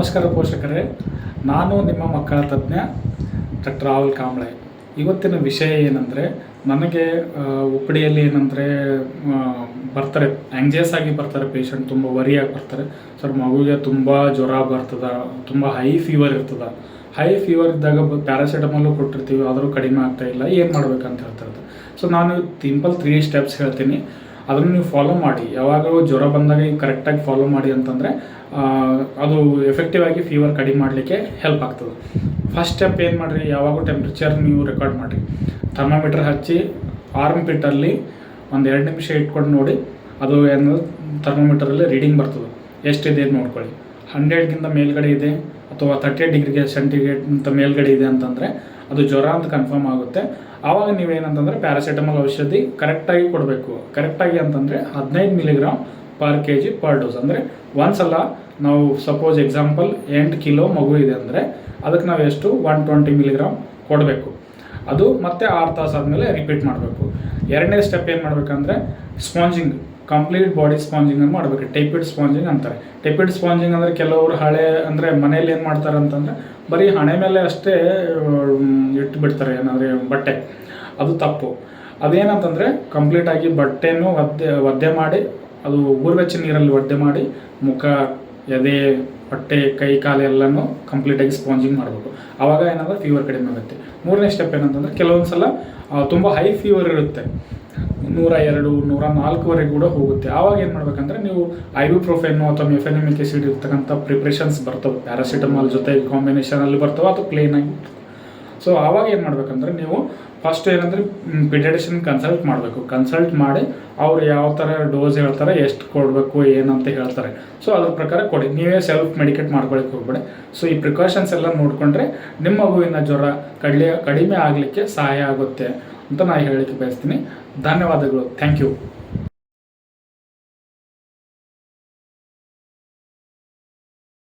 ನಮಸ್ಕಾರ ಪೋಷಕರೇ. ನಾನು ನಿಮ್ಮ ಮಕ್ಕಳ ತಜ್ಞ ಡಾಕ್ಟರ್ ರಾಹುಲ್ ಕಾಂಬ್ಳೆ ಇವತ್ತಿನ ವಿಷಯ ಏನಂದರೆ, ನನಗೆ ಉಪ್ಪಡಿಯಲ್ಲಿ ಏನಂದರೆ ಬರ್ತಾರೆ ಆ್ಯಂಗ್ಜಿಯಸ್ ಆಗಿ ಬರ್ತಾರೆ ಪೇಷಂಟ್ ತುಂಬ ವರಿಯಾಗಿ ಬರ್ತಾರೆ. ಸರ್ ಮಗುವಿಗೆ ತುಂಬ ಜ್ವರ ಬರ್ತದ, ತುಂಬ ಹೈ ಫೀವರ್ ಇರ್ತದ. ಹೈ ಫೀವರ್ ಇದ್ದಾಗ ಪ್ಯಾರಾಸಿಟಮಾಲು ಕೊಟ್ಟಿರ್ತೀವಿ, ಆದರೂ ಕಡಿಮೆ ಇಲ್ಲ, ಏನು ಮಾಡ್ಬೇಕಂತ ಹೇಳ್ತಾರೆ ಸೊ ನಾನು ಸಿಂಪಲ್ ತ್ರೀ ಸ್ಟೆಪ್ಸ್ ಹೇಳ್ತೀನಿ. ಅದನ್ನು ನೀವು ಫಾಲೋ ಮಾಡಿ. ಯಾವಾಗಲೂ ಜ್ವರ ಬಂದಾಗ ಕರೆಕ್ಟಾಗಿ ಫಾಲೋ ಮಾಡಿ ಅಂತಂದರೆ ಅದು ಎಫೆಕ್ಟಿವ್ ಆಗಿ ಫೀವರ್ ಕಡಿಮೆ ಮಾಡಲಿಕ್ಕೆ ಹೆಲ್ಪ್ ಆಗ್ತದೆ. ಫಸ್ಟ್ ಸ್ಟೆಪ್ ಏನು ಮಾಡಿರಿ? ಯಾವಾಗೂ ಟೆಂಪ್ರೇಚರ್ ನೀವು ರೆಕಾರ್ಡ್ ಮಾಡಿರಿ. ಥರ್ಮಾಮೀಟರ್ ಹಚ್ಚಿ ಆರ್ಮ್ ಪಿಟ್ಟಲ್ಲಿ ಒಂದು ಎರಡು ನಿಮಿಷ ಇಟ್ಕೊಂಡು ನೋಡಿ, ಅದು ಏನು ಥರ್ಮಾಮೀಟರಲ್ಲಿ ರೀಡಿಂಗ್ ಬರ್ತದೆ. ಎಷ್ಟಿದೆ ಅಂತ ನೋಡ್ಕೊಳ್ಳಿ. ಹಂಡ್ರೆಡ್ಗಿಂತ ಮೇಲ್ಗಡೆ ಇದೆ, ಅಥವಾ ತರ್ಟಿ ಡಿಗ್ರಿಗೆ ಸೆಂಟಿಗ್ರೇಟ್ಗಿಂತ ಮೇಲ್ಗಡೆ ಇದೆ ಅಂತಂದರೆ ಅದು ಜ್ವರ ಅಂತ ಕನ್ಫರ್ಮ್ ಆಗುತ್ತೆ. ಆವಾಗ ನೀವೇನಂತಂದರೆ ಪ್ಯಾರಾಸಿಟಮಲ್ ಔಷಧಿ ಕರೆಕ್ಟಾಗಿ ಕೊಡಬೇಕು. ಕರೆಕ್ಟಾಗಿ ಅಂತಂದರೆ ಹದಿನೈದು milligram per K G per dose ಅಂದರೆ ಒಂದ್ಸಲ ನಾವು ಸಪೋಸ್ ಎಕ್ಸಾಂಪಲ್ ಎಂಟು ಕಿಲೋ ಮಗು ಇದೆ ಅಂದರೆ ಅದಕ್ಕೆ ನಾವು ಎಷ್ಟು ಒನ್ ಟ್ವೆಂಟಿ ಮಿಲಿಗ್ರಾಮ್ ಕೊಡಬೇಕು. ಅದು ಮತ್ತೆ ಆರು ತಾಸು ಆದಮೇಲೆ ರಿಪೀಟ್ ಮಾಡಬೇಕು. ಎರಡನೇ ಸ್ಟೆಪ್ ಏನು ಮಾಡಬೇಕಂದ್ರೆ ಸ್ಪಾಂಜಿಂಗ್ ಕಂಪ್ಲೀಟ್ ಬಾಡಿ ಸ್ಪಾಂಜಿಂಗ್ ಅನ್ನು ಮಾಡಬೇಕು. ಟೈಪಿಡ್ ಸ್ಪಾಂಜಿಂಗ್ ಅಂತಾರೆ. ಟೈಪಿಡ್ ಸ್ಪಾಂಜಿಂಗ್ ಅಂದರೆ ಕೆಲವರು ಹಳೆ ಅಂದರೆ ಮನೇಲಿ ಏನು ಮಾಡ್ತಾರೆ ಅಂತಂದರೆ ಬರೀ ಹಣೆ ಮೇಲೆ ಅಷ್ಟೇ ಇಟ್ಟು ಬಿಡ್ತಾರೆ, ಏನಾದರೆ ಬಟ್ಟೆ. ಅದು ತಪ್ಪು. ಅದೇನಂತಂದರೆ ಕಂಪ್ಲೀಟಾಗಿ ಬಟ್ಟೆನೂ ಒದ್ದೆ ಒದ್ದೆ ಮಾಡಿ, ಅದು ಊರ್ವೆಚ್ಚ ನೀರಲ್ಲಿ ಒದ್ದೆ ಮಾಡಿ ಮುಖ ಎದೆ, ಹೊಟ್ಟೆ, ಕೈ, ಕಾಲು ಎಲ್ಲನೂ ಕಂಪ್ಲೀಟಾಗಿ ಸ್ಪಾಂಜಿಂಗ್ ಮಾಡಬೇಕು ಆವಾಗ ಏನಂದ್ರೆ ಫೀವರ್ ಕಡಿಮೆ ಆಗುತ್ತೆ. ಮೂರನೇ ಸ್ಟೆಪ್ ಏನಂತಂದರೆ ಕೆಲವೊಂದು ಸಲ ತುಂಬ ಹೈ ಫೀವರ್ ಇರುತ್ತೆ. ನೂರ ಎರಡು, ನೂರ ನಾಲ್ಕುವರೆಗೆ ಕೂಡ ಹೋಗುತ್ತೆ. ಆವಾಗ ಏನು ಮಾಡ್ಬೇಕಂದ್ರೆ ನೀವು ಐಬುಪ್ರೋಫೆನ್ನು ಅಥವಾ ಮೆಫೆನಮಿಕ್ ಆಸಿಡ್ ಇರ್ತಕ್ಕಂಥ ಪ್ರಿಪ್ರೇಷನ್ಸ್ ಬರ್ತವೆ. ಪ್ಯಾರಾಸಿಟಮಾಲ್ ಜೊತೆ ಕಾಂಬಿನೇಷನಲ್ಲಿ ಬರ್ತವೆ ಅಥವಾ ಪ್ಲೇನಾಗಿ ಸೊ ಆವಾಗ ಏನು ಮಾಡಬೇಕಂದ್ರೆ ನೀವು ಫಸ್ಟ್ ಏನಂದ್ರೆ ಪಿಟೇಷನ್ ಕನ್ಸಲ್ಟ್ ಮಾಡಬೇಕು. ಕನ್ಸಲ್ಟ್ ಮಾಡಿ ಅವ್ರು ಯಾವ ಥರ ಡೋಸ್ ಹೇಳ್ತಾರೆ, ಎಷ್ಟು ಕೊಡಬೇಕು, ಏನಂತ ಹೇಳ್ತಾರೆ. ಸೊ ಅದ್ರ ಪ್ರಕಾರ ಕೊಡಿ. ನೀವೇ ಸೆಲ್ಫ್ ಮೆಡಿಕೇಟ್ ಮಾಡ್ಕೊಳಕ್ಕೆ ಹೋಗ್ಬೇಡಿ. ಸೊ ಈ ಪ್ರಿಕಾಷನ್ಸ್ ಎಲ್ಲ ನೋಡಿಕೊಂಡ್ರೆ ನಿಮ್ಮ ಮಗುವಿನ ಜ್ವರ ಕಡಿ ಕಡಿಮೆ ಆಗಲಿಕ್ಕೆ ಸಹಾಯ ಆಗುತ್ತೆ ಅಂತ ನಾನು ಹೇಳಲಿಕ್ಕೆ ಬಯಸ್ತೀನಿ. ಧನ್ಯವಾದಗಳು. Thank you